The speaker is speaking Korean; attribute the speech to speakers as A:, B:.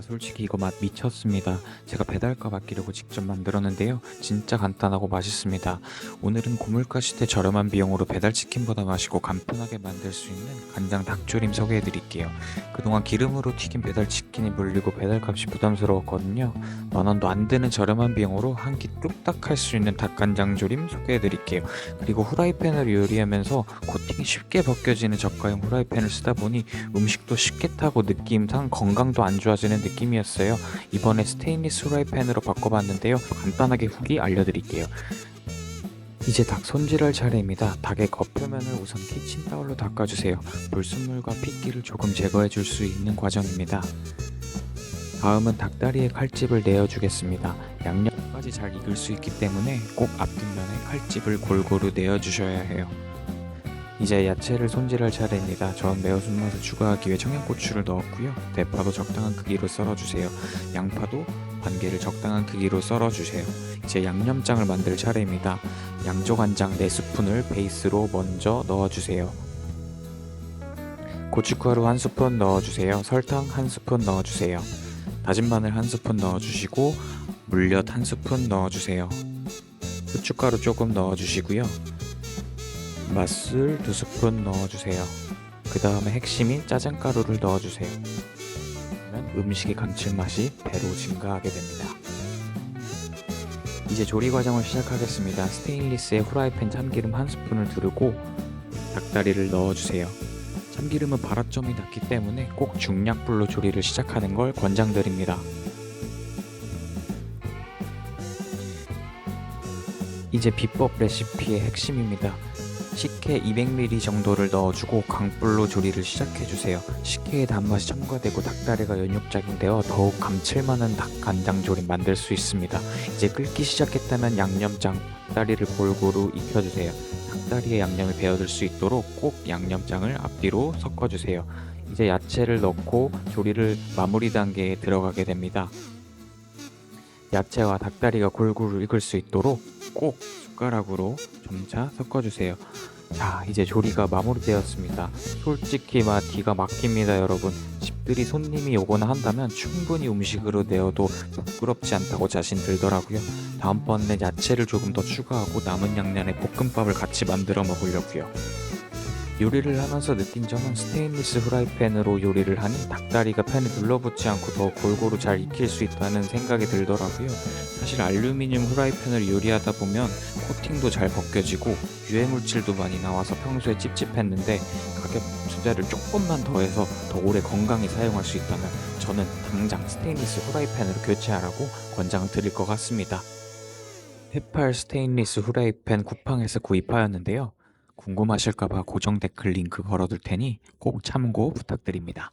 A: 와 솔직히 이거 맛 미쳤습니다. 제가 배달값 아끼려고 직접 만들었는데요. 진짜 간단하고 맛있습니다. 오늘은 고물가 시대 저렴한 비용으로 배달치킨보다 맛있고 간편하게 만들 수 있는 간장 닭조림 소개해 드릴게요. 그동안 기름으로 튀긴 배달치킨이 물리고 배달값이 부담스러웠거든요. 만 원도 안 드는 저렴한 비용으로 한 끼 뚝딱 할 수 있는 닭간장 조림 소개해 드릴게요. 그리고 후라이팬으로 요리하면서 코팅이 쉽게 벗겨지는 저가형 후라이팬을 쓰다 보니 음식도 쉽게 타고 느낌상 건강도 안 좋아지는 느낌 이었어요. 이번에 스테인리스 후라이팬으로 바꿔봤는데요. 간단하게 후기 알려드릴게요. 이제 닭 손질할 차례입니다. 닭의 겉표면을 우선 키친타올로 닦아주세요. 불순물과 핏기를 조금 제거해 줄 수 있는 과정입니다. 다음은 닭다리에 칼집을 내어주겠습니다. 양념까지 잘 익을 수 있기 때문에 꼭 앞뒷면에 칼집을 골고루 내어주셔야 해요. 이제 야채를 손질할 차례입니다. 전 매우 순맛을 추가하기 위해 청양고추를 넣었고요. 대파도 적당한 크기로 썰어주세요. 양파도 반개를 적당한 크기로 썰어주세요. 이제 양념장을 만들 차례입니다. 양조간장 4스푼을 베이스로 먼저 넣어주세요. 고춧가루 1스푼 넣어주세요. 설탕 1스푼 넣어주세요. 다진 마늘 1스푼 넣어주시고 물엿 1스푼 넣어주세요. 후춧가루 조금 넣어주시고요. 맛술 2스푼 넣어주세요. 그 다음에 핵심인 짜장가루를 넣어주세요. 그러면 음식의 감칠맛이 배로 증가하게 됩니다. 이제 조리 과정을 시작하겠습니다. 스테인리스에 후라이팬 참기름 한 스푼을 두르고 닭다리를 넣어주세요. 참기름은 발화점이 낮기 때문에 꼭 중약불로 조리를 시작하는 걸 권장드립니다. 이제 비법 레시피의 핵심입니다. 식혜 200ml 정도를 넣어주고 강불로 조리를 시작해주세요. 식혜의 단맛이 첨가되고 닭다리가 연육작인데요. 더욱 감칠만한 닭 간장 조림 만들 수 있습니다. 이제 끓기 시작했다면 양념장, 닭다리를 골고루 익혀주세요. 닭다리에 양념이 배어들 수 있도록 꼭 양념장을 앞뒤로 섞어주세요. 이제 야채를 넣고 조리를 마무리 단계에 들어가게 됩니다. 야채와 닭다리가 골고루 익을 수 있도록 꼭 숟가락으로 점차 섞어주세요. 자, 이제 조리가 마무리되었습니다. 솔직히 맛 기가 막힙니다, 여러분. 집들이 손님이 오거나 한다면 충분히 음식으로 내어도 부끄럽지 않다고 자신 들더라고요. 다음번엔 야채를 조금 더 추가하고 남은 양념에 볶음밥을 같이 만들어 먹으려고요. 요리를 하면서 느낀 점은 스테인리스 후라이팬으로 요리를 하니 닭다리가 팬에 눌러붙지 않고 더 골고루 잘 익힐 수 있다는 생각이 들더라고요. 사실 알루미늄 후라이팬을 요리하다 보면 코팅도 잘 벗겨지고 유해 물질도 많이 나와서 평소에 찝찝했는데 가격 투자를 조금만 더해서 더 오래 건강히 사용할 수 있다면 저는 당장 스테인리스 후라이팬으로 교체하라고 권장을 드릴 것 같습니다. 페팔 스테인리스 후라이팬 쿠팡에서 구입하였는데요. 궁금하실까봐 고정 댓글 링크 걸어둘 테니 꼭 참고 부탁드립니다.